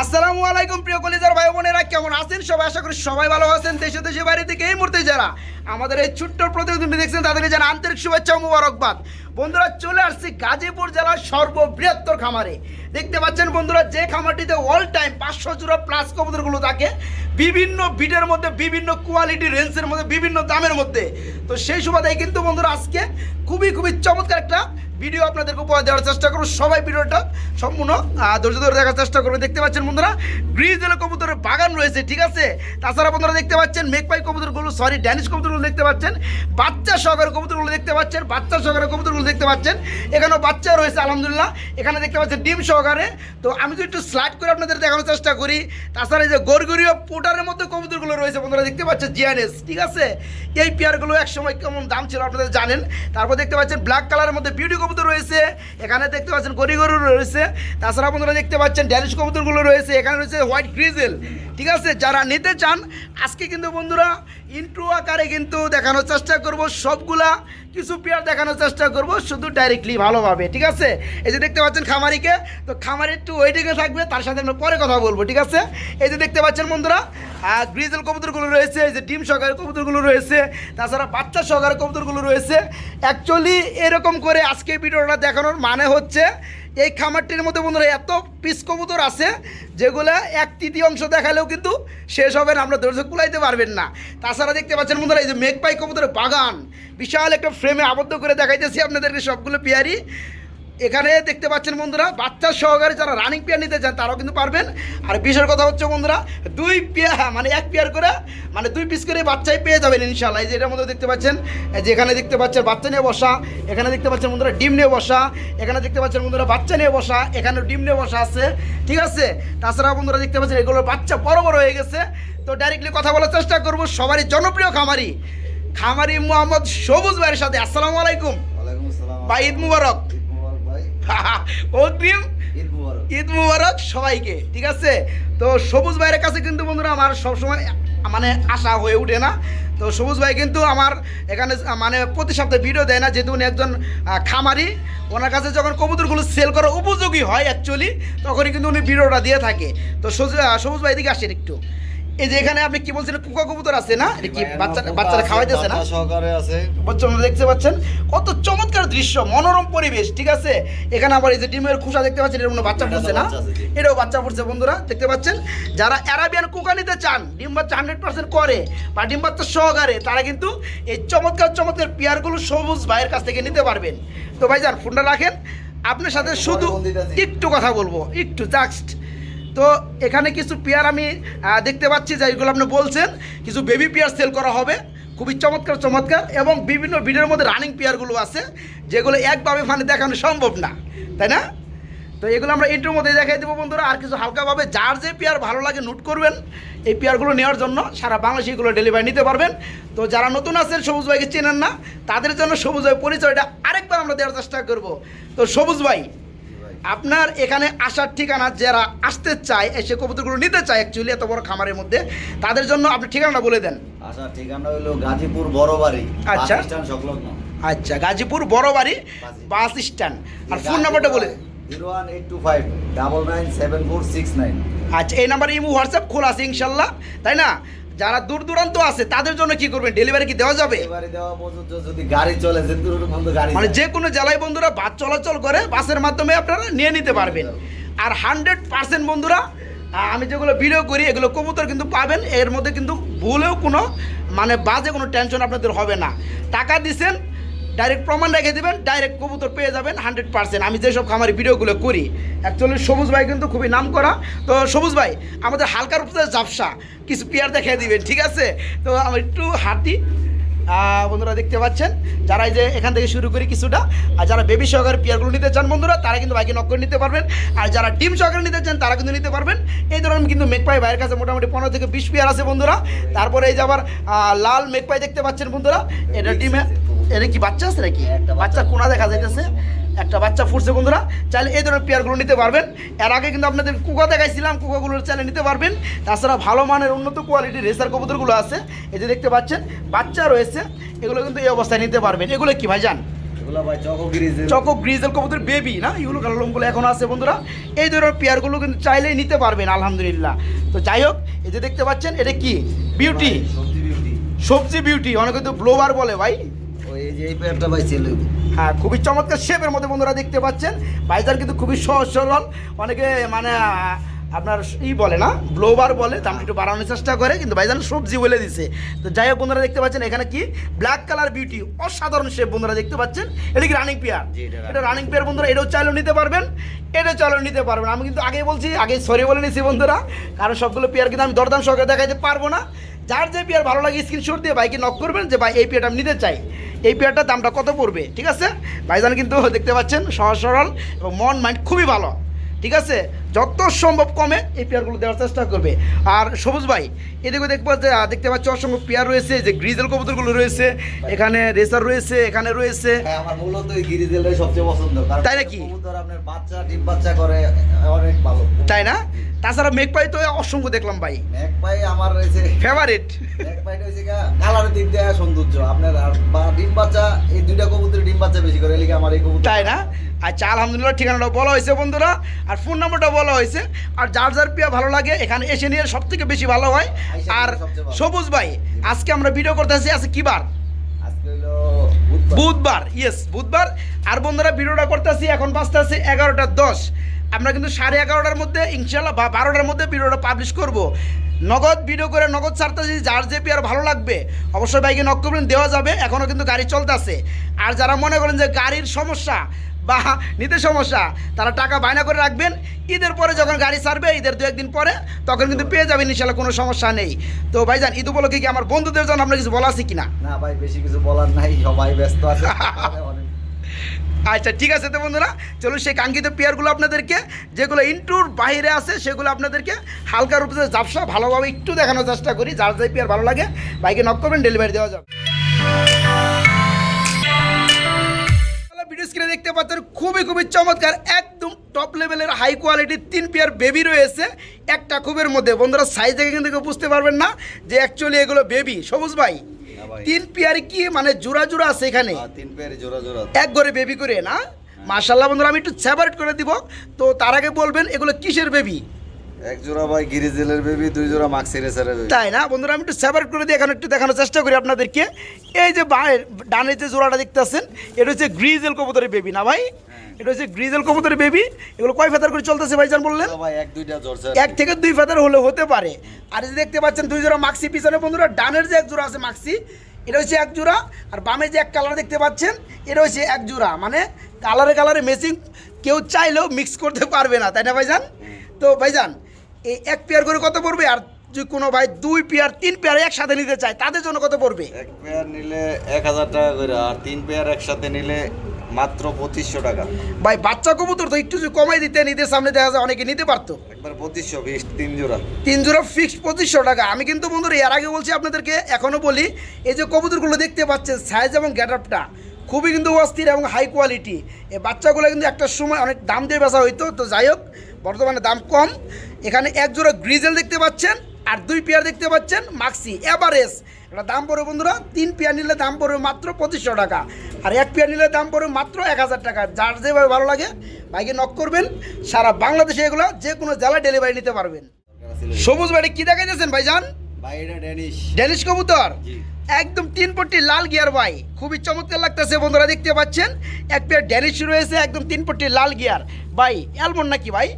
আসসালামু আলাইকুম, প্রিয় কলিজার ভাই বোনেরা, কেমন আছেন সবাই? আশা করি সবাই ভালো আছেন, দেশে দেশে, বাইরে থেকে এই মুহূর্তে যারা আমাদের এই ছোট্ট প্রতিনিধি দেখছেন, তাদেরকে যেন আন্তরিক শুভেচ্ছা ও মুবারকবাদ। বন্ধুরা, চলে আসছি গাজীপুর জেলার সর্ববৃহত্তর খামারে। দেখতে পাচ্ছেন বন্ধুরা, যে খামারটিতে অল টাইম পাঁচশো জোড়া প্লাস কবুতরগুলো থাকে, বিভিন্ন বিটের মধ্যে, বিভিন্ন কোয়ালিটি রেঞ্জের মধ্যে, বিভিন্ন দামের মধ্যে। তো সেই সুবাদেই কিন্তু বন্ধুরা, আজকে খুবই খুবই চমৎকার একটা ভিডিও আপনাদেরকে উপহার দেওয়ার চেষ্টা করব। সবাই ভিডিওটা সম্পূর্ণ ধৈর্য ধরে দেখার চেষ্টা করবে। দেখতে পাচ্ছেন বন্ধুরা গ্রিজেল কবুতরের বাগান রয়েছে, ঠিক আছে? তাছাড়া বন্ধুরা দেখতে পাচ্ছেন মেঘপাই কবুতরগুলো সরি ড্যানিশ কবুতরগুলো দেখতে পাচ্ছেন, বাচ্চা সহকারে কবুতরগুলো দেখতে পাচ্ছেন, বাচ্চা সহকারে কবুতরগুলো দেখতে পাচ্ছেন। এখানেও বাচ্চা রয়েছে, আলহামদুলিল্লাহ। এখানে দেখতে পাচ্ছেন, ডিম সহকারে তো আমি যদি একটু স্লাইড করে আপনাদের দেখানোর চেষ্টা করি, তাছাড়া এই যে গরগরীয় পোটারের মধ্যে কবুতরগুলো রয়েছে, বন্ধুরা, দেখতে পাচ্ছেন জিয়ানেস ঠিক আছে? এই পেয়ারগুলো একসময় কেমন দাম ছিল আপনাদের জানেন। তারপর দেখতে পাচ্ছেন ব্ল্যাক কালারের মধ্যে বিউটি কবুতর রয়েছে, এখানে দেখতে পাচ্ছেন গরি গরু রয়েছে। তাছাড়া বন্ধুরা দেখতে পাচ্ছেন ড্যানিশ কবুতরগুলো রয়েছে, এখানে রয়েছে হোয়াইট গ্রিজেল ঠিক আছে? যারা নিতে চান, আজকে কিন্তু বন্ধুরা ইন্ট্রো আকারে কিন্তু দেখানোর চেষ্টা করব সবগুলা, কিছু পেয়ার দেখানোর চেষ্টা করব, শুধু ডাইরেক্টলি ভালোভাবে, ঠিক আছে? এই যে দেখতে পাচ্ছেন খামারিকে, তো খামারি একটু ওয়েটিংয়ে থাকবে, তার সাথে আমরা পরে কথা বলব, ঠিক আছে? এই যে দেখতে পাচ্ছেন বন্ধুরা গ্রিজেল কবুতরগুলো রয়েছে, এই যে ডিম সহকারে কবুতরগুলো রয়েছে, তাছাড়া বাচ্চা সহকারে কবুতরগুলো রয়েছে। অ্যাকচুয়ালি এরকম করে আজকে ভিডিওটা দেখানোর মানে হচ্ছে এই খামারটির মধ্যে বন্ধুরা এত পিস কবুতর আছে, যেগুলো এক তৃতীয় অংশ দেখালেও কিন্তু শেষ হবে না, আমরা দর্শক কুলাইতে পারবেন না। তাছাড়া দেখতে পাচ্ছেন বন্ধুরা, এই যে মেঘপাই কবুতরের বাগান, বিশাল একটা ফ্রেমে আবদ্ধ করে দেখাইতেছি আপনাদেরকে সবগুলো পেয়ারি। এখানে দেখতে পাচ্ছেন বন্ধুরা বাচ্চা সহকারে যারা রানিং পেয়ার নিতে চান তারাও কিন্তু পারবেন। আর বিশের কথা হচ্ছে বন্ধুরা দুই পেয়ার মানে এক পেয়ার করে মানে দুই পিস করে বাচ্চাই পেয়ে যাবেন ইনশাল্লাহ এই যে এটার মধ্যে দেখতে পাচ্ছেন যে এখানে দেখতে পাচ্ছেন বাচ্চা নিয়ে বসা এখানে দেখতে পাচ্ছেন বন্ধুরা ডিম নিয়ে বসা এখানে দেখতে পাচ্ছেন বন্ধুরা বাচ্চা নিয়ে বসা এখানে ডিম নিয়ে বসা আছে ঠিক আছে? তাছাড়া বন্ধুরা দেখতে পাচ্ছেন এগুলোর বাচ্চা বড় বড় হয়ে গেছে। তো ডাইরেক্টলি কথা বলার চেষ্টা করব সবারই জনপ্রিয় খামারি খামারি মোহাম্মদ সবুজ ভাইয়ের সাথে। আসসালামু আলাইকুম। আসসালাম। ঈদ মুবারক। অগ্রিম ঈদ মুবারক। সবাইকে ঠিক আছে? তো সবুজ ভাইয়ের কাছে কিন্তু বন্ধুরা আমার সবসময় মানে আশা হয়ে ওঠে না। তো সবুজ ভাই কিন্তু আমার এখানে মানে প্রতি সপ্তাহে ভিডিও দেয় না যেহেতু উনি একজন খামারি। ওনার কাছে যখন কবুতরগুলো সেল করা উপযোগী হয় অ্যাকচুয়ালি তখনই কিন্তু উনি ভিডিওটা দিয়ে থাকে। তো সবুজ সবুজ ভাই এদিকে আসেন একটু। এই যে এখানে আপনি কি বলছিলেন কুকা কবুতর আছে না? এটা কি ভাই, বাচ্চা বাচ্চারা আছে, খাওয়াইতেছে না? সহকারে আছে। বাচ্চারা দেখতে পাচ্ছেন। কত চমৎকার দৃশ্য মনোরম পরিবেশ ঠিক আছে? এখানে আবার এই যে ডিমের খোসা দেখতে পাচ্ছেন এর বাচ্চা পড়ছে না। এটাও বাচ্চা পড়ছে বন্ধুরা দেখতে পাচ্ছেন? যারা অ্যারাবিয়ান কুকা নিতে চান ডিম বাচ্চা হান্ড্রেড পার্সেন্ট করে বা ডিম বাচ্চা সহকারে তারা কিন্তু এই চমৎকার চমৎকার পেয়ারগুলো সবুজ ভাইয়ের কাছ থেকে নিতে পারবেন। তো ভাইজান ফোনটা রাখেন। আপনার সাথে শুধু একটু কথা বলব একটু জাস্ট তো এখানে কিছু পেয়ার আমি দেখতে পাচ্ছি যেগুলো আপনি বলছেন, কিছু বেবি পেয়ার সেল করা হবে। খুবই চমৎকার চমৎকার। এবং বিভিন্ন ভিডিওর মধ্যে রানিং পেয়ারগুলো আছে, যেগুলো একভাবে মানে দেখানো সম্ভব না, তাই না? তো এগুলো আমরা ইন্টার মধ্যে দেখাই দেবো বন্ধুরা। আর কিছু হালকাভাবে যার যে পেয়ার ভালো লাগে নোট করবেন, এই পেয়ারগুলো নেওয়ার জন্য সারা বাংলাদেশে এগুলো ডেলিভারি নিতে পারবেন। তো যারা নতুন আছেন, সবুজ ভাইকে চেনেন না, তাদের জন্য সবুজ ভাই পরিচয়টা আরেকবার আমরা দেওয়ার চেষ্টা করব। তো সবুজ ভাই। আপনার এখানে আসার ঠিকানা যারা আসতে চায় এসে কবুতরগুলো নিতে চায় অ্যাকচুয়ালি এত বড় খামারের মধ্যে তাদের জন্য আপনি ঠিকানাটা বলে দেন। আচ্ছা ঠিকানা হলো গাজীপুর বড়বাড়ি আচ্ছা। সংলগ্ন। আচ্ছা গাজীপুর বড় বাড়ি বাস স্ট্যান্ড। আর ফোন নাম্বারটা বলে দিন। Zero one eight two five double nine seven four six nine আচ্ছা এই নাম্বারে ইমো হোয়াটসঅ্যাপ খোলা আছে ইনশাল্লাহ তাই না? যারা দূর দূরান্ত আছে তাদের জন্য কি করবেন? ডেলিভারি কি দেওয়া যাবে? যদি গাড়ি চলে যে গাড়ি মানে যে কোনো জেলায় বন্ধুরা বাস চলাচল করে বাসের মাধ্যমে আপনারা নিয়ে নিতে পারবেন। আর হান্ড্রেড পার্সেন্ট বন্ধুরা আমি যেগুলো ভিডিও করি এগুলো কবুতর কিন্তু পাবেন। এর মধ্যে কিন্তু ভুলেও কোনো মানে বাজে কোনো টেনশন আপনাদের হবে না। টাকা দিছেন ডাইরেক্ট প্রমাণ রেখে দেবেন ডাইরেক্ট কবুতর পেয়ে যাবেন হান্ড্রেড পার্সেন্ট আমি যেসব খামারি ভিডিওগুলো করি অ্যাকচুয়ালি সবুজ ভাই কিন্তু খুবই নাম করা তো সবুজ ভাই আমাদের হালকার উপরে জাপসা কিছু পেয়ার দেখিয়ে দিবেন ঠিক আছে? তো আমি একটু হাঁটি। বন্ধুরা দেখতে পাচ্ছেন যারা এই যে এখান থেকে শুরু করি কিছুটা আর যারা বেবি সহকারে পেয়ারগুলো নিতে চান বন্ধুরা তারা কিন্তু বাইকে নক করে নিতে পারবেন। আর যারা ডিম সহকারে নিতে চান তারা কিন্তু নিতে পারবেন। এই ধরনের কিন্তু মেকপাই ভাইয়ের কাছে মোটামুটি পনেরো থেকে বিশ পেয়ার আছে বন্ধুরা। তারপরে এই যে আবার লাল মেকপাই দেখতে পাচ্ছেন বন্ধুরা এটা ডিমে এটা কি বাচ্চা আছে নাকি? বাচ্চা। কোনা দেখা যাইতেছে একটা বাচ্চা ফুটছে বন্ধুরা। চাইলে এই ধরনের পেয়ারগুলো নিতে পারবেন। এর আগে কিন্তু আপনাদের কুকা দেখাইছিলাম কুকাগুলোর চাইলে নিতে পারবেন। তাছাড়া ভালো মানের উন্নত কোয়ালিটির রেসার কবুতরগুলো আছে। এই যে দেখতে পাচ্ছেন বাচ্চা রয়েছে। এগুলো কিন্তু এই অবস্থায় নিতে পারবেন। এগুলো কি ভাই জান? এগুলো চকো গ্রিজেল কবুতর বেবি না? কালার লোমগুলো এখন আছে বন্ধুরা। এই ধরনের পেয়ারগুলো কিন্তু চাইলেই নিতে পারবেন আলহামদুলিল্লাহ। তো যাই হোক এই যে দেখতে পাচ্ছেন এটা কি? বিউটি সবজি বিউটি সবজি বিউটি অনেকে তো ব্লোবার বলে ভাই। যে এই হ্যাঁ খুবই চমৎকার শেপের মধ্যে বন্ধুরা দেখতে পাচ্ছেন। ভাইজান কিন্তু খুবই সহজ সরল। অনেকে মানে আপনার ই বলে না ব্লোবার বলে দাম একটু বাড়ানোর চেষ্টা করে কিন্তু ভাইজান সবজি বলে দিছে। তো যাই হোক বন্ধুরা দেখতে পাচ্ছেন এখানে কি? ব্ল্যাক কালার বিউটি অসাধারণ শেপ বন্ধুরা দেখতে পাচ্ছেন। এটা কি রানিং পেয়ার এটা রানিং পেয়ার বন্ধুরা এটাও চাইলেও নিতে পারবেন এটা চাইলেও নিতে পারবেন। আমি কিন্তু আগেই বলছি আগে সরি বলে নিছি বন্ধুরা। কারণ সবগুলো পেয়ার কিন্তু আমি দরদাম সহকারে দেখাইতে পারব না। যার যে পেয়ার ভালো লাগে স্ক্রিনশট দিয়ে ভাইকে নক করবেন যে ভাই এই পেয়ারটা আমি নিতে চাই। এই পেয়ারটার দামটা কত পড়বে? ঠিক আছে? ভাইজান কিন্তু দেখতে পাচ্ছেন সহজ সরল এবং মন মাইন্ড খুবই ভালো। ঠিক আছে? যত সম্ভব কমে এই পেয়ারগুলো দেওয়ার চেষ্টা করবে। আর সবুজ ভাই এদিকে দেখব যে দেখতে পাচ্ছি অসংখ্য পেয়ার রয়েছে যে গ্রিজেল কবুতরগুলো রয়েছে এখানে রেসার রয়েছে এখানে রয়েছে। হ্যাঁ আমার মূলত এই গ্রিজেলটাই সবচেয়ে পছন্দ তাই নাকি? কবুতর আপনার বাচ্চা ডিম বাচ্চা করে অনেক ভালো। তাই না? তাছাড়া মেঘপাই তো অসংখ্য দেখলাম ভাই। এক পাই আমার রয়েছে ফেভারিট পাইটা হয়েছে কালারের দিক দিয়ে সৌন্দর্য। আপনার আর বা- ডিম বাচ্চা এই দুইটা কবুতর ডিম বাচ্চা বেশি করে এলিকে আমার এই কবুতর তাই না? আচ্ছা আলহামদুলিল্লাহ ঠিকানাটা বলা হয়েছে বন্ধুরা। আর ফোন নাম্বারটা বলা হয়েছে। আর যার যার পিয়া ভালো লাগে এখানে এসে নিয়ে সব থেকে বেশি ভালো হয়। আর। সবুজ ভাই আজকে আমরা ভিডিও করতেছি আজকে কি বার? বুধবার। ইয়েস বুধবার। আর বন্ধুরা ভিডিওটা করতেছি এখন বাজতে আছে এগারোটা দশ। আমরা কিন্তু সাড়ে এগারোটার মধ্যে ইনশাল্লাহ বা বারোটার মধ্যে ভিডিওটা পাবলিশ করব। নগদ ভিডিও করে নগদ ছাড়তেছি যার যে পেয়ার ভালো লাগবে অবশ্যই বাইকে নক করবেন দেওয়া যাবে। এখনও কিন্তু গাড়ি চলতেছে আর যারা মনে করেন যে গাড়ির সমস্যা বা নিতে সমস্যা তারা টাকা বায়না করে রাখবেন। ঈদের পরে যখন গাড়ি ছাড়বে ঈদের দু একদিন পরে তখন কিন্তু পেয়ে যাবেন ইনশাল্লাহ কোনো সমস্যা নেই। তো ভাইজান ঈদ উপলক্ষে কি আমার বন্ধুদের জন্য আমরা কিছু বলা আছে কিনা? না ভাই বেশি কিছু বলার নাই সবাই ব্যস্ত আছে। আচ্ছা ঠিক আছে তো বন্ধুরা চলুন সেই কাঙ্ক্ষিত পেয়ারগুলো আপনাদেরকে যেগুলো ইন্টুর বাইরে আছে সেগুলো আপনাদেরকে হালকা রূপে জাপসা ভালোভাবে একটু দেখানোর চেষ্টা করি যার যাই পেয়ার ভালো লাগে বাইকে নক করবেন ডেলিভারি দেওয়া যাবে। স্ক্রিনে দেখতে পাচ্ছেন খুবই খুবই চমৎকার একদম টপ লেভেলের হাই কোয়ালিটির তিন পেয়ার বেবি রয়েছে একটা খুবের মধ্যে। বন্ধুরা সাইজ দেখে কিন্তু কেউ বুঝতে পারবেন না যে অ্যাকচুয়ালি এগুলো বেবি সবুজ ভাই হ্যাঁ তিন পেয়ার কি মানে জোড়া জোড়া আছে এখানে? তিন পেয়ার জোড়া জোড়া এক ঘরে বেবি করে না? মার্শাল্লাহ বন্ধুরা আমি একটু সেপারেট করে দিব। তো তার আগে বলবেন এগুলো কিসের বেবি এক জোড়া ভাই গিরিজেলের বেবি দুই জোড়া মাক্সি রেসারের বেবি তাই না? বন্ধুরা আমি একটু সেপারেট করে দিয়ে এখন একটু দেখানোর চেষ্টা করি আপনাদেরকে। এই যে ডানে যে জোড়াটা দেখতে আছেন এটা হচ্ছে গ্রিজেল কবুতরের বেবি না ভাই? এটা হচ্ছে গ্রিজেল কবুতরের বেবি এগুলো কয় ফেতার করে চলতেছে ভাইজান বললেন? ভাই এক দুইটা এক থেকে দুই ফেতার হলে হতে পারে। আর যে দেখতে পাচ্ছেন দুই জোড়া মাক্সি পিছনে বন্ধুরা ডানের যে এক জোড়া আছে মাক্সি এটা হচ্ছে এক জোড়া। আর বামে যে এক কালার দেখতে পাচ্ছেন এটা হচ্ছে এক জোড়া। মানে কালারে কালারে ম্যাচিং কেউ চাইলেও মিক্স করতে পারবে না তাই না ভাইজান? তো ভাইজান এই এক পেয়ার করে কত পড়বে? আর যদি কোনো ভাই দুই পেয়ার তিন পেয়ার একসাথে নিতে চায় তাদের জন্য কত পড়বে? এক পেয়ার নিলে এক হাজার টাকা করে আর তিন পেয়ার একসাথে নিলে মাত্র পঁচিশশো টাকা। ভাই বাচ্চা কবুতর তো একটু কমাই দিতে ঈদের সামনে দেখা যায় অনেকে নিতে পারতো। একবার পঁচিশশো বিশ তিন জোড়া। তিন জোড়া ফিক্সড পঁচিশশো টাকা। আমি কিন্তু বন্ধুরা এর আগে বলছি আপনাদেরকে এখনও বলি এই যে কবুতরগুলো দেখতে পাচ্ছেন সাইজ এবং গ্যাটআপটা খুবই কিন্তু অস্থির এবং হাই কোয়ালিটি এই বাচ্চাগুলো কিন্তু একটা সময় অনেক দাম দিয়ে বেচা হইতো। তো যাই হোক বর্তমানে দাম কম। এখানে এক জোড়া গ্রিজেল দেখতে পাচ্ছেন আর দুই পেয়ার দেখতে পাচ্ছেন মাক্সি এভারেজ এটা দাম পড়বে বন্ধুরা তিন পেয়ার নিলে দাম পড়বে মাত্র পঁচিশশো টাকা। আর এক পেয়ার নিলে দাম পড়বে মাত্র এক হাজার টাকা। যার যেভাবে ভালো লাগে বাইকে নক করবেন সারা বাংলাদেশে এগুলো যে কোনো জেলায় ডেলিভারি নিতে পারবেন। সবুজ বাড়ি কি দেখাইতেছেন ভাইজান? ড্যানিশ কবুতর? একদম তিন পট্টি লাল গিয়ার ভাই। খুবই চমৎকার লাগতেছে বন্ধুরা দেখতে পাচ্ছেন। এক পেয়ার ড্যানিশ রয়েছে একদম তিন পট্টি লাল গিয়ার ভাই অ্যালমন্ড নাকি ভাই?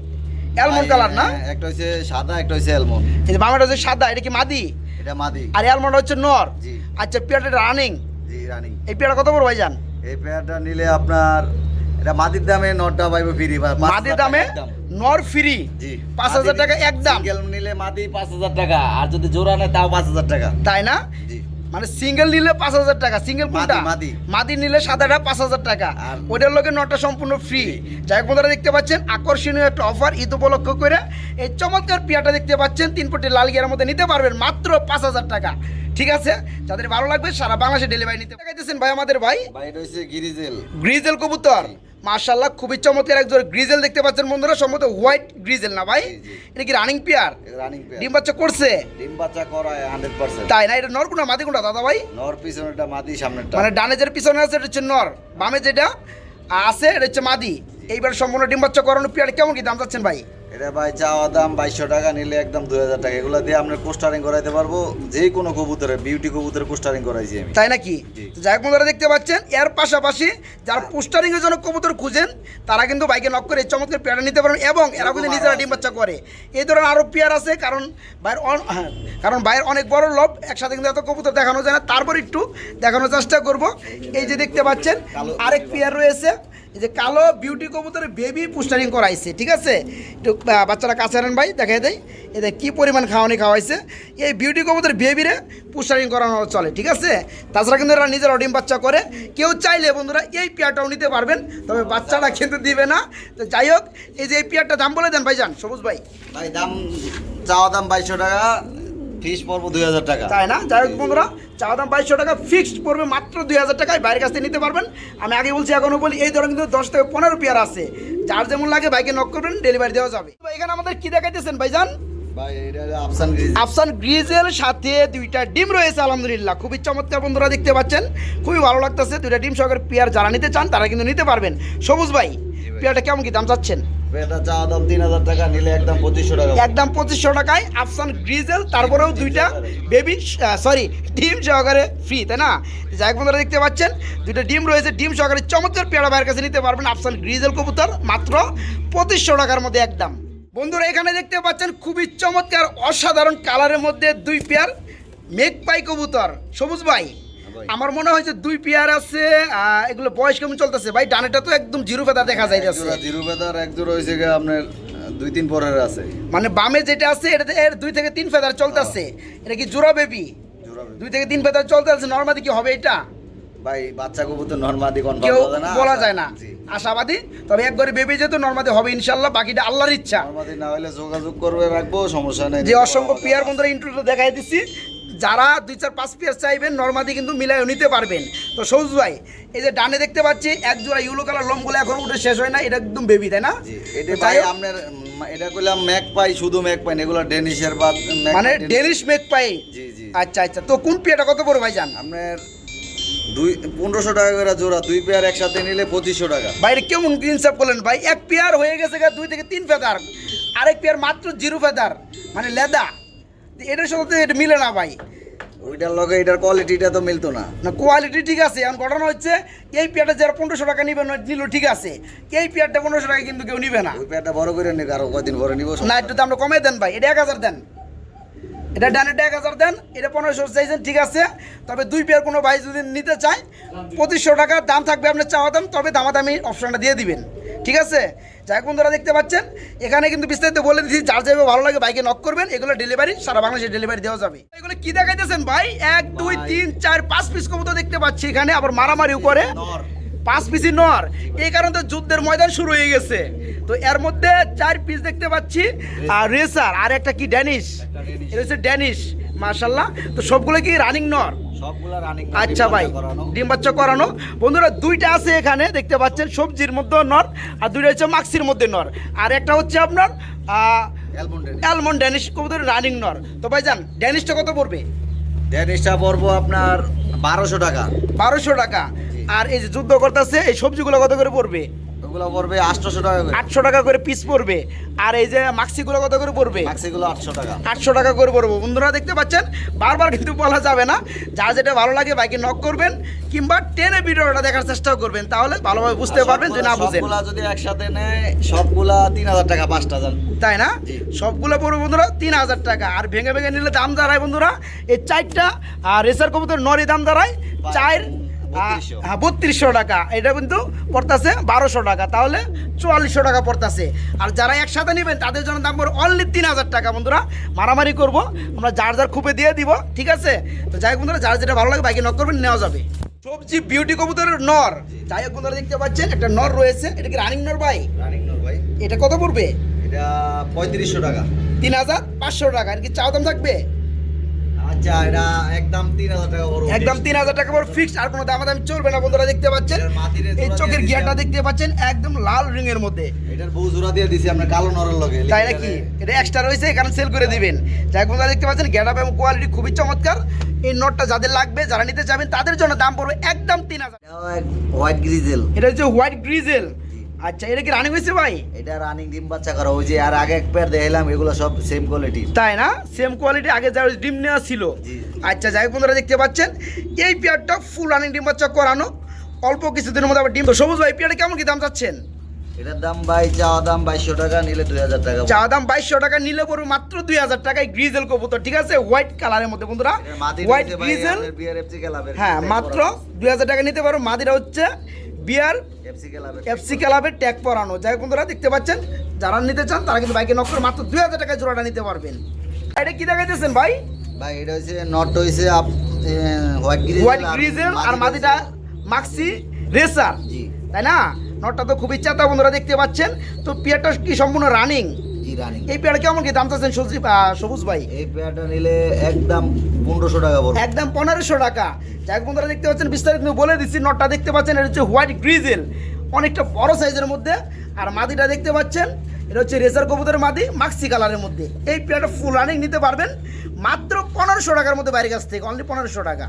অ্যালমন্ড কালার না? হ্যাঁ, একটা হচ্ছে সাদা একটা হচ্ছে অ্যালমন্ড এই যে বামাটা হচ্ছে সাদা এটা কি মাদি? এটা মাদি। আর অ্যালমন্ড হচ্ছে নর। জি। আচ্ছা পেয়ারটা রানিং জি রানিং এই পেয়ারটা কত বড় ভাইজান? এই পেয়ারটা নিলে আপনার এটা মাদির দামে নটটা পাইবে ফ্রি মাদি দামে নর ফ্রি জি। পাঁচ হাজার টাকা একদম। সিঙ্গেল নিলে মাদি পাঁচ হাজার টাকা আর যদি জোড়া নেয় তাও পাঁচ হাজার টাকা। তাই না? জি। মানে সিঙ্গেল নিলে পাঁচ হাজার টাকা। সিঙ্গেল কোনটা? মাদি, মাদি। নিলে সাদাটা পাঁচ হাজার টাকা। আর- ওইটার লোকের নটা সম্পূর্ণ ফ্রি যাই বন্ধুরা দেখতে পাচ্ছেন আকর্ষণীয় একটা অফার ঈদ উপলক্ষ করে। এই চমৎকার পিয়াটা দেখতে পাচ্ছেন তিন কোটি লাল গিয়ার মধ্যে নিতে পারবেন মাত্র পাঁচ হাজার টাকা। ঠিক আছে? যাদের ভালো লাগবে সারা বাংলাদেশে ডেলিভারি নিতে দেখাইতেছেন ভাই আমাদের ভাই। ভাই হচ্ছে গিরিজেল। গ্রিজেল কবুতর। মার্শাল্লাহ খুবই চমৎকার একজন গ্রিজেল দেখতে পাচ্ছেন বন্ধুরা সম্ভবত হোয়াইট গ্রিজেল না ভাই। এটা কি রানিং পেয়ার? রানিং ডিম বাচ্চা করছে? ডিম বাচ্চা করায় হান্ড্রেড পার্সেন্ট তাই না? এটা নর কোনটা মাদি কোনটা দাদা ভাই? নর পিছনেরটা মাদি সামনেরটা। মানে ডানে যেটা পিছনে আছে এটা হচ্ছে নর। বামে যেটা আছে এটা হচ্ছে মাদি। এইবার সম্পূর্ণ ডিম বাচ্চা করানো পেয়ার কেমন কি দাম চাচ্ছেন ভাই? এটা ভাই চাওয়া দাম বাইশশো টাকা নিলে একদম দুই হাজার টাকা। এগুলো দিয়ে আমরা পোস্টারিং করাইতে পারব যে কোনো কবুতরে বিউটি কবুতরে পোস্টারিং করাইছি আমি। তাই নাকি? যাই হোক বন্ধুরা দেখতে পাচ্ছেন এর পাশাপাশি যারা পোস্টারিং এর জন্য কবুতর খুঁজেন তারা কিন্তু বাইকে নক করে চমৎকার পেয়ারা নিতে পারেন এবং এরা কিন্তু নিজেরা ডিম বাচ্চা করে। এই ধরনের আরও পেয়ার আছে কারণ বাইরের অন- হ্যাঁ, কারণ বাইরের অনেক বড় লব একসাথে কিন্তু এত কবুতর দেখানো যায় না। তারপর একটু দেখানোর চেষ্টা করব। এই যে দেখতে পাচ্ছেন আরেক পেয়ার রয়েছে এই যে কালো বিউটি কবুতরের বেবি পোস্টারিং করাইছে, ঠিক আছে? একটু বাচ্চারা কাছে আনেন ভাই, দেখাই দেয় এদের কী পরিমাণ খাওয়ানি খাওয়াইছে। এই বিউটি কবুতরের বেবিরে পোস্টারিং করানো চলে, ঠিক আছে? তাছাড়া কিন্তু এরা নিজের অডিম বাচ্চা করে। কেউ চাইলে বন্ধুরা এই পেয়ারটাও নিতে পারবেন, তবে বাচ্চাটা কিন্তু দিবে না। তো যাই হোক, এই যে এই পেয়ারটা দাম বলে দেন ভাইজান, সবুজ ভাই। ভাই, দাম চাওয়া দাম বাইশশো টাকা ফিস পড়ব দুই হাজার টাকা। তাই না? যাই হোক বন্ধুরা চাওয়া দাম বাইশশো টাকা ফিক্সড পড়বে মাত্র দুই হাজার টাকায়। বাইরের কাছ থেকে নিতে পারবেন। আমি আগে বলছি এখনও বলি এই ধরনের কিন্তু দশ থেকে পনেরো পেয়ার আছে। যার যেমন লাগে বাইকে নক করবেন ডেলিভারি দেওয়া যাবে। এখানে আমাদের কি দেখাইতেছেন ভাইজান? ভাই আফসান গ্রিজ গ্রিজের সাথে দুইটা ডিম রয়েছে আলহামদুলিল্লাহ। খুবই চমৎকার বন্ধুরা দেখতে পাচ্ছেন। খুবই ভালো লাগতেছে। দুইটা ডিম সহকারে পেয়ার যারা নিতে চান তারা কিন্তু নিতে পারবেন। সবুজ ভাই। পেয়ারটা কেমন কি? দাম চাচ্ছেন? এটা চাওয়া দাম তিন হাজার টাকা নিলে একদম পঁচিশশো টাকা একদম পঁচিশশো টাকায় আফসান গ্রিজেল তারপরেও দুইটা বেবি সরি ডিম সহকারে ফ্রি তাই না? যাই বন্ধুরা দেখতে পাচ্ছেন দুইটা ডিম রয়েছে ডিম সহকারে চমৎকার পেয়ারা ভাইয়ের কাছে নিতে পারবেন আফসান গ্রিজেল কবুতর মাত্র পঁচিশশো টাকার মধ্যে একদম। বন্ধুরা এখানে দেখতে পাচ্ছেন খুবই চমৎকার অসাধারণ কালারের মধ্যে দুই পেয়ার মেঘ পাই কবুতর। সবুজ ভাই। আমার মনে হয় যে দুই পেয়ার আছে এগুলো বয়স কেমন চলতেছে? ভাই ডানেটা তো একদম জিরো ফেদা দেখা যাইতেছে। জিরো বেদার এক জোড়া হয়েছে আপনার দুই তিন পরের আছে। মানে বামে যেটা আছে এটাতে এর দুই থেকে তিন ফেদার চলতেছে। এটা কি জোড়া বেবি? দুই থেকে তিন ফেদার চলতে আছে নর্মাদি কি হবে এটা? ভাই বাচ্চা কবুতর নর্মাদি কেউ বলা যায় না আশাবাদী। তবে একবারে বেবি যেহেতু নর্মাদি হবে ইনশাল্লাহ বাকিটা আল্লাহর ইচ্ছা। নর্মাদি না হলে যোগাযোগ করবে রাখব সমস্যা নেই। যে অসংখ্য পেয়ার বন্ধুরা ইন্টুটা দেখাই দিচ্ছি যারা দুই চার পাঁচ পেয়ার চাইবেন নর্মাদি কিন্তু মিলাই নিতে পারবেন। তো সৌজ ভাই এই যে ডানে দেখতে পাচ্ছি এক জোড়া ইউলো কালার লমগুলো এখন উঠে শেষ হয় না এটা একদম বেবি তাই না? এটা তো ভাই আপনার এটা কইলাম ম্যাক পাই শুধু ম্যাক পাই এগুলো ডেনিশের বাদ মানে ডেনিশ- মেক পাই? জি জি। আচ্ছা আচ্ছা তো কোন পেয়ারটা কত পড়বে ভাই জান? আপনার দুই পনেরোশো টাকা করে জোড়া দুই পেয়ার একসাথে নিলে পঁচিশশো টাকা। বাইরে কেমন ইনসাফ করলেন ভাই? এক পেয়ার হয়ে গেছে দুই থেকে তিন ফেদার আরেক পেয়ার মাত্র জিরো ফেদার মানে লেদা। এটার সাথে এটা মিলে না ভাই। ওইটার লগে এটার কোয়ালিটিটা তো মিলতো না। না কোয়ালিটি ঠিক আছে এখন ঘটনা হচ্ছে এই পেয়ারটা যারা পনেরোশো টাকা নিবে না নিল ঠিক আছে এই পেয়ারটা পনেরোশো টাকা কিন্তু কেউ নিবে না। ওই পেয়ারটা বড় করে নিক আরও কয়দিন পরে নিব না একটু দামটা কমে দেন ভাই এটা এক হাজার দেন। এটা ডানেটা এক হাজার দেন এটা পনেরোশো চাইছেন ঠিক আছে। তবে দুই পেয়ার কোনো ভাই যদি নিতে চায় পঁচিশশো টাকা দাম থাকবে আপনার চাওয়া দাম তবে দামাদামি অপশনটা দিয়ে দিবেন। ঠিক আছে? যাই বন্ধুরা দেখতে পাচ্ছেন? এখানে কিন্তু বিস্তারিত বলে দিচ্ছি যার যাবে ভালো লাগে বাইকে নক করবেন এগুলো ডেলিভারি সারা বাংলাদেশে ডেলিভারি দেওয়া যাবে। এগুলো কি দেখাইতেছেন ভাই? এক দুই তিন চার পাঁচ পিস কবুতর দেখতে পাচ্ছি এখানে আবার মারামারিও করে নর। পাঁচ পিসি নর। এই কারণে তো যুদ্ধের ময়দান শুরু হয়ে গেছে। তো এর মধ্যে চার পিস দেখতে পাচ্ছি। আর রেসার। আর একটা কি ড্যানিশ। এটা হচ্ছে ড্যানিশ মার্শাল্লাহ তো সবগুলো কি রানিং নর? সবগুলা রানিং আচ্ছা ভাই ডিম বাচ্চা করানো। বন্ধুরা দুইটা আছে এখানে দেখতে পাচ্ছেন সবজির মধ্যে নর আর দুইটা হচ্ছে মাক্সির মধ্যে নর। আর একটা হচ্ছে আপনার অ্যালমন্ড ড্যানিশ কবুতর রানিং নর। তো ভাই যান ড্যানিশটা কত পড়বে? ড্যানিশটা পড়ব আপনার বারোশো টাকা। বারোশো টাকা। আর এই যে যুদ্ধ করতেছে এই সবজিগুলো কত করে পড়বে? ওগুলো পড়বে আটশোশো টাকা করে। আটশো টাকা করে পিস পড়বে। আর এই যে মাক্সিগুলো কত করে পড়বে? মাক্সিগুলো আটশো টাকা। আটশো টাকা করে পড়ব। বন্ধুরা দেখতে পাচ্ছেন বারবার কিন্তু বলা যাবে না। যার যেটা ভালো লাগে বাইকে নক করবেন কিংবা টেনে ভিডিওটা দেখার চেষ্টাও করবেন। তাহলে ভালোভাবে বুঝতে পারবেন যে না বুঝেন। সবগুলা যদি একসাথে নেয় সবগুলা তিন হাজার টাকা পাঁচটা যান তাই না। সবগুলো পড়বে বন্ধুরা তিন হাজার টাকা। আর ভেঙে ভেঙে নিলে দাম দাঁড়ায় বন্ধুরা এই চারটা। আর রেসার কবুতর নরি দাম দাঁড়ায়। চার। হ্যাঁ বত্রিশশো টাকা। এটা কিন্তু পড়তেছে বারোশো টাকা। তাহলে চুয়াল্লিশশো টাকা পড়তেছে। আর যারা একসাথে নেবেন তাদের জন্য দাম পড়বে অনলি তিন হাজার টাকা। বন্ধুরা মারামারি করব। আমরা যার যার খুপে দিয়ে দিব ঠিক আছে? তো যাই হোক বন্ধুরা যার যেটা ভালো লাগে বাইকে নক করবেন নেওয়া যাবে। সবজি বিউটি কবুতরের নর। যাই হোক বন্ধুরা দেখতে পাচ্ছেন একটা নর রয়েছে। এটা কি রানিং নর ভাই? রানিং নোট ভাই। এটা কত পড়বে? এটা পঁয়ত্রিশশো টাকা। তিন হাজার পাঁচশো টাকা। আর কি চাও দাম থাকবে? আচ্ছা এটা একদম টাকা বড় একদম ফিক্সড আর কোনো চলবে না বন্ধুরা দেখতে পাচ্ছেন? এই চোখের গিয়ারটা দেখতে পাচ্ছেন একদম লাল রিং এর মধ্যে। এটার বউ জোড়া দিয়ে দিছি আমরা কালো নরের লগে তাই নাকি? এটা এক্সট্রা রয়েছে এখানে সেল করে দিবেন। যাই বন্ধুরা দেখতে পাচ্ছেন গেট এবং কোয়ালিটি খুবই চমৎকার। এই নোটটা যাদের লাগবে যারা নিতে চাবেন তাদের জন্য দাম পড়বে একদম তিন হাজার। হোয়াইট গ্রিজেল এটা হচ্ছে হোয়াইট গ্রিজেল আচ্ছা এটা কি রানিং হয়েছে ভাই? এটা রানিং ডিম বাচ্চা করা ওই যে আর আগে এক পেয়ার দেখলাম এগুলো সব সেম কোয়ালিটি তাই না? সেম কোয়ালিটি আগে যা ডিম নেওয়া ছিল। আচ্ছা যাই বন্ধুরা দেখতে পাচ্ছেন এই পেয়ারটা ফুল রানিং ডিম বাচ্চা করানো অল্প কিছুদিনের মধ্যে আবার ডিম তো সবুজ ভাই পেয়ারটা কেমন কি দাম চাচ্ছেন? এটার দাম ভাই চাওয়া দাম বাইশশো টাকা নিলে দুই হাজার টাকা চা দাম বাইশশো টাকা নিলে পড়বে মাত্র দুই হাজার টাকায় গ্রিজেল কবুতর ঠিক আছে? হোয়াইট কালারের মধ্যে বন্ধুরা হোয়াইট গ্রিজেল হ্যাঁ মাত্র দুই হাজার টাকা নিতে পারো মাদিরা হচ্ছে বিয়ার এফসি ক্লাবের ট্যাগ পরানো। যাই হোক বন্ধুরা দেখতে পাচ্ছেন যারা নিতে চান তারা কিন্তু বাইকে নক করে মাত্র দুই হাজার টাকায় জোড়াটা নিতে পারবেন। এটা কি দেখাইতেছেন ভাই? ভাই এটা হচ্ছে নট হয়েছে হোয়াইট গ্রিজেল আর মাদিটা মাক্সি রেসার। জি। তাই না? নটটা তো খুবই চাতা বন্ধুরা দেখতে পাচ্ছেন। তো পিয়ারটা কি সম্পূর্ণ রানিং রানিং এই পেয়ারটা কেমন কি? দাম চাচ্ছেন সবজি সবুজ ভাই? এই পেয়ারটা নিলে একদম পনেরোশো টাকা পড়বে। একদম পনেরোশো টাকা। যাই হোক বন্ধুরা দেখতে পাচ্ছেন বিস্তারিত বলে দিচ্ছি। নটটা দেখতে পাচ্ছেন এটা হচ্ছে হোয়াইট গ্রিজেল। অনেকটা বড় সাইজের মধ্যে। আর মাদিটা দেখতে পাচ্ছেন এটা হচ্ছে রেসার কবুতরের মাদি মাক্সি কালারের মধ্যে। এই পেয়ারটা ফুল রানিং নিতে পারবেন। মাত্র পনেরোশো টাকার মধ্যে বাইরের কাছ থেকে অনলি পনেরোশো টাকা।